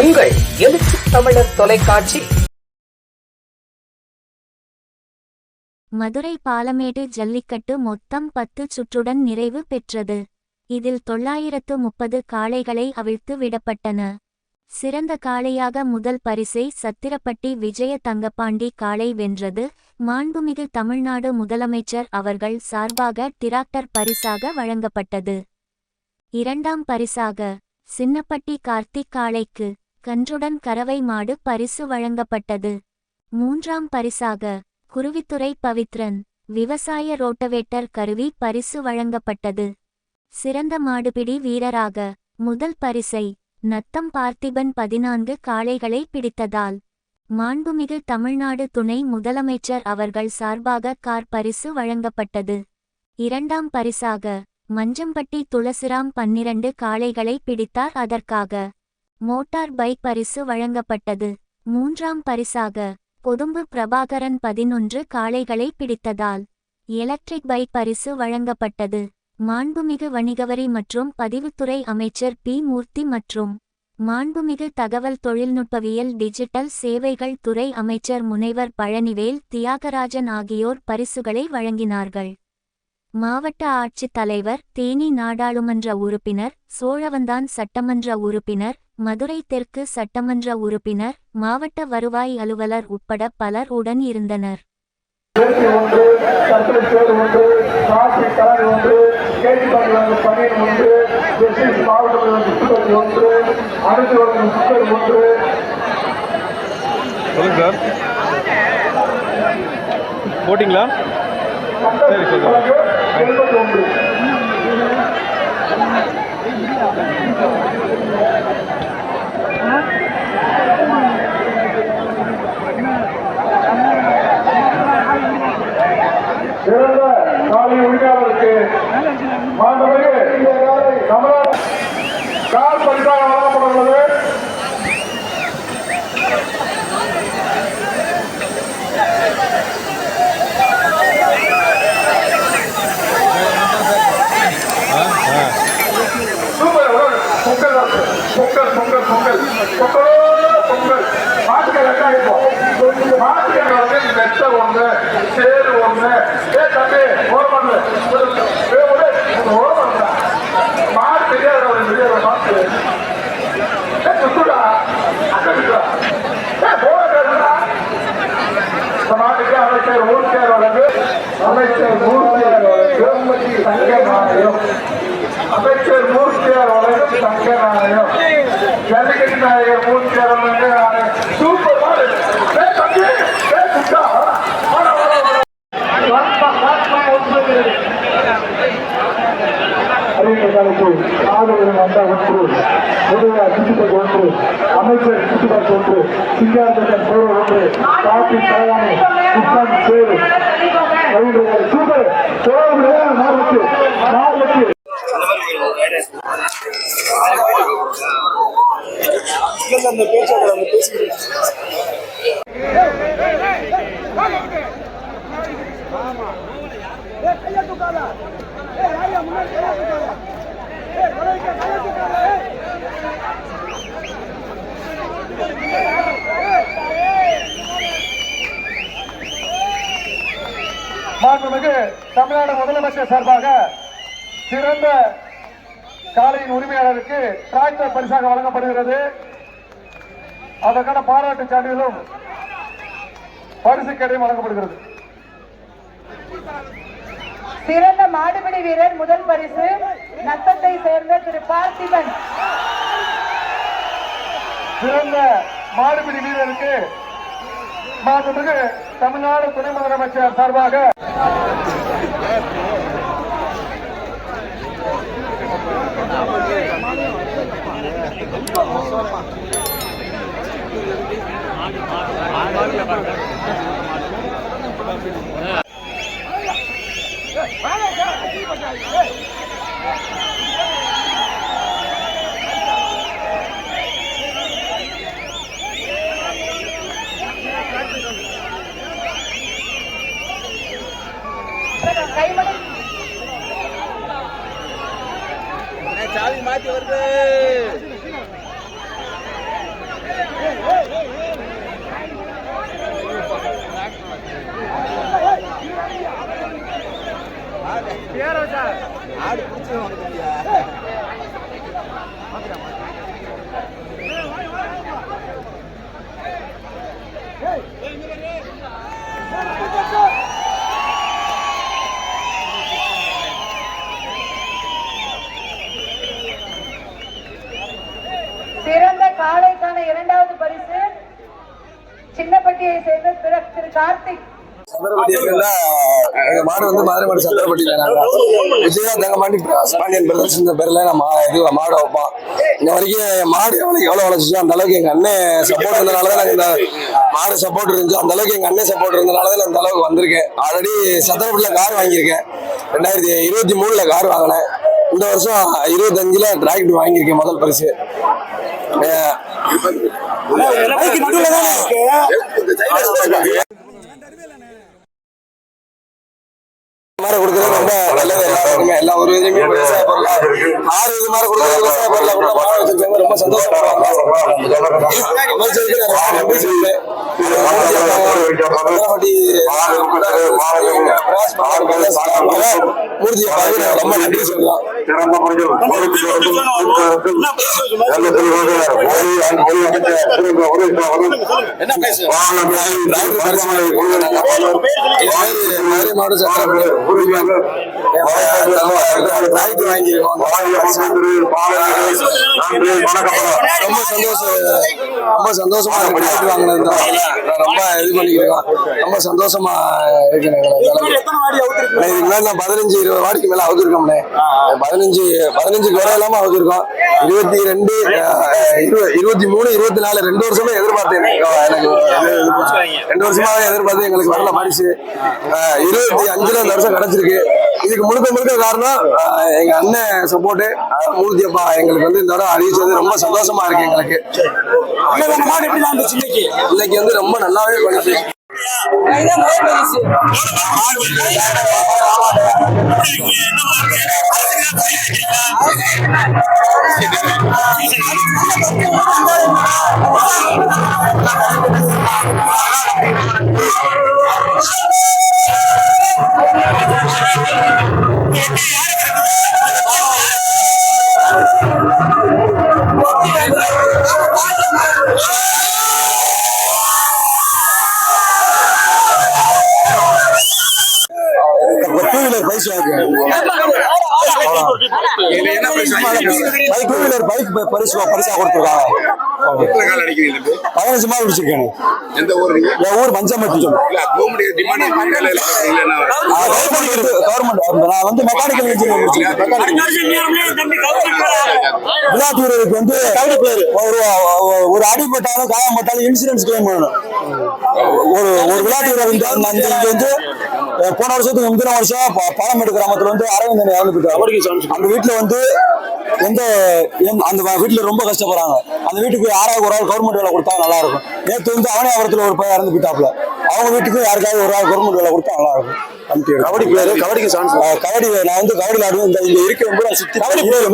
உங்கள் எழுச்சி தமிழர் தொலைக்காட்சி. மதுரை பாலமேடு ஜல்லிக்கட்டு மொத்தம் பத்து சுற்றுடன் நிறைவு பெற்றது. இதில் தொள்ளாயிரத்து முப்பது காளைகளை அவிழ்த்து விடப்பட்டன. சிறந்த காளையாக முதல் பரிசை சத்திரப்பட்டி விஜய தங்கப்பாண்டி காளை வென்றது. மாண்புமிகு தமிழ்நாடு முதலமைச்சர் அவர்கள் சார்பாக டிராக்டர் பரிசாக வழங்கப்பட்டது. இரண்டாம் பரிசாக சின்னப்பட்டி கார்த்திக் காளைக்கு கன்றுடன் கறவை மாடு பரிசு வழங்கப்பட்டது. மூன்றாம் பரிசாக குருவித்துறை பவித்ரன் விவசாய ரோட்டவேட்டர் கருவி பரிசு வழங்கப்பட்டது. சிறந்த மாடுபிடி வீரராக முதல் பரிசை நத்தம் பார்த்திபன் பதினான்கு காளைகளை பிடித்ததால் மாண்புமிகு தமிழ்நாடு துணை முதலமைச்சர் அவர்கள் சார்பாக கார் பரிசு வழங்கப்பட்டது. இரண்டாம் பரிசாக மஞ்சம்பட்டி துளசிராம் பன்னிரண்டு காளைகளை பிடித்தார். அதற்காக மோட்டார் பைக் பரிசு வழங்கப்பட்டது. மூன்றாம் பரிசாக பொதும்பு பிரபாகரன் பதினொன்று காளைகளை பிடித்ததால் எலக்ட்ரிக் பைக் பரிசு வழங்கப்பட்டது. மாண்புமிகு வணிகவரி மற்றும் பதிவுத்துறை அமைச்சர் பி. மூர்த்தி மற்றும் மாண்புமிகு தகவல் தொழில்நுட்பவியல் டிஜிட்டல் சேவைகள் துறை அமைச்சர் முனைவர் பழனிவேல் தியாகராஜன் ஆகியோர் பரிசுகளை வழங்கினார்கள். மாவட்ட ஆட்சித் தலைவர் தேனி நாடாளுமன்ற உறுப்பினர் சோழவந்தான் சட்டமன்ற உறுப்பினர் மதுரை தெற்கு சட்டமன்ற உறுப்பினர் மாவட்ட வருவாய் அலுவலர் உட்பட பலர் உடன் இருந்தனர். பேட்டி ஒன்று சர்க்கரை சேரு ஒன்று காசி கலர் ஒன்று கேட்டுப்பாடி வந்து பன்னீர் ஒன்று எஸ்எஸ் மாவட்டத்தில் வந்து சுத்தரி ஒன்று அடுத்து வந்து சுத்தரி ஒன்று சொல்லுங்க சார் போட்டிங்களா சரி, சரி. எழுபத்தி ஒன்று சிறந்த காலை உரிமையாளருக்கு மாண்புமிகு தமிழ்நாடு கால் பரிசாக வழங்கப்பட்டுள்ளது சூப்பர் பொங்கல் வருது. பொங்கல் பொங்கல் பொங்கல் பொங்கலோ பொங்கல் மாட்டுக்கு மாட்டுக்கு வந்து மெத்த ஒண்ணு சேரு ஒண்ணு ஏ தம்பி ஓரமாடு பண்ணு அறிவிப்பதற்கு ஆதரவு ஒன்று முதல்வர் சுற்றுப்பட்டு ஒன்று அமைச்சர் சுற்றுப்பட்டு ஒன்று சிங்காரத்தன் போர் ஒன்று காப்பி தலைவாணி குப்பம் சேரு ரவீந்திர சூப்பர் சோழமுடைய முன்னாடி நாளுக்கு மாண்புமிகு தமிழ்நாடு முதலமைச்சர் சார்பாக சிறந்த காலையின் உரிமையாளருக்கு டிராக்டர் பரிசாக வழங்கப்படுகிறது. அதற்கான பாராட்டு சான்றிதழும் பரிசு கடையும் வழங்கப்படுகிறது. சிறந்த மாடுபிடி வீரர் முதல் பரிசு நத்தத்தை சேர்ந்த திரு பார்த்திபன். சிறந்த மாடுபிடி வீரருக்கு மாண்புமிகு தமிழ்நாடு துணை முதலமைச்சர் சார்பாக சாவி மாத்தி வருது. சிறந்த காலைக்கான இரண்டாவது பரிசு சின்னப்பட்டியை சேர்ந்த திரு- கார்த்திக். எங்க மாடு வந்து மதுரை மாடு சத்திரப்பட்டியில நாங்க விஜயா தங்கமாண்டி பாண்டியன் பிரதர்ஸ் இந்த பேர்ல நான் மா- இது மாடு வைப்போம். இன்ன வரைக்கும் மாடு எவ்வளவு எவ்வளவு வளர்ச்சிச்சோ அந்த அளவுக்கு எங்க அண்ணன் சப்போர்ட் இருந்தனால தான் இந்த மாடு சப்போர்ட் இருந்துச்சு. அந்த அளவுக்கு எங்க அண்ணன் சப்போர்ட் இருந்தனால தான் அந்த அளவுக்கு வந்திருக்கேன். ஆல்ரெடி சத்திரப்பட்டியில கார் வாங்கியிருக்கேன். ரெண்டாயிரத்தி இருபத்தி மூணுல கார் வாங்கினேன். இந்த வருஷம் இருபத்தஞ்சுல டிராக்டர் வாங்கியிருக்கேன் முதல் பரிசு. அஹ் மாதிரி கொடுக்குறது ரொம்ப நல்லது எல்லாருக்குமே எல்லா ஒரு இதுலயுமே விவசாய பொருளா ஆறு இது மாதிரி கொடுக்குறது விவசாய பொருளா கூட மாடு வச்சிருக்கவங்க ரொம்ப சந்தோஷப்படுவாங்க அமைச்சருக்கு நான் ரொம்ப நன்றி சொல்றேன் சிறந்த முறையில் ரொம்ப சந்தோஷம் ரொம்ப சந்தோஷமா வாங்கினது ரொம்ப இது பண்ணிக்கிறேன். ரொம்ப சந்தோஷமா இருக்கேன். இதுக்கு மேல பதினஞ்சு இருபது வாடிக்கு மேல அவுத்திருக்கோம்னே பதினஞ்சு பதினஞ்சு குறை இல்லாம அவுத்திருக்கோம் இருபத்தி ரெண்டு இருபத்தி மூணு இருபத்தி நாலு ரெண்டு வருஷமா எதிர்பார்த்தேன். எனக்கு ரெண்டு வருஷமாவே எதிர்பார்த்து எங்களுக்கு வரல பரிசு. இருபத்தி அஞ்சுல இந்த வருஷம் கிடைச்சிருக்கு. இதுக்கு முழுக்க முழுக்க காரணம் எங்க அண்ணன் சப்போர்ட் மூர்த்தி அப்பா எங்களுக்கு வந்து இந்த தடவை அறிவிச்சது ரொம்ப சந்தோஷமா இருக்கு எங்களுக்கு. இன்னைக்கு வந்து ரொம்ப நல்லாவே பண்ணுச்சு two bike bike two wheeler bike பரிசு பரிசா கொடுத்துருக்காங்க பதினஞ்சு மாதம் பிடிச்சிருக்கேன். எந்த ஊர் என் ஊர் இல்ல கவர்மெண்ட் நான் வந்து மெக்கானிக்கல் முடிச்சிருக்கேன். விளையாட்டுக்கு வந்து ஒரு ஒரு அடிபட்டாலும் காயப்பட்டாலும் இன்சூரன்ஸ் கிளைம் பண்ணணும் ஒரு ஒரு விளையாட்டு வீரர் வந்து போன வருஷத்துக்கு முந்தின வருஷம் ப- பழமேடு கிராமத்துல வந்து அரவிந்தன் இறந்து போயிட்டாரு அந்த வீட்டுல வந்து எந்த அந்த வீட்டுல ரொம்ப கஷ்டப்படுறாங்க. அந்த வீட்டுக்கு யாராவது ஒரு ஆள் கவர்மெண்ட் வேலை கொடுத்தா நல்லா இருக்கும். நேற்று வந்து அவனியாபுரத்துல ஒரு பையன் இறந்து போயிட்டாப்ல அவங்க வீட்டுக்கு யாருக்காவது ஒரு ஆள் கவர்மெண்ட் வேலை கொடுத்தா நல்லா இருக்கும். கபடி பிளேயர் கபடிக்கு சான்ஸ் கபடி நான் வந்து கபடி ஆடுவேன் இந்த இங்க இருக்க ரொம்ப சுத்தி கபடி பிளேயர்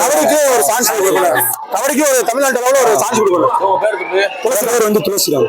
கபடிக்கு ஒரு சான்ஸ் கொடுக்கணும். கபடிக்கு ஒரு தமிழ்நாட்டு அளவுல ஒரு சான்ஸ் கொடுக்கணும். பேர் வந்து துளசிராம்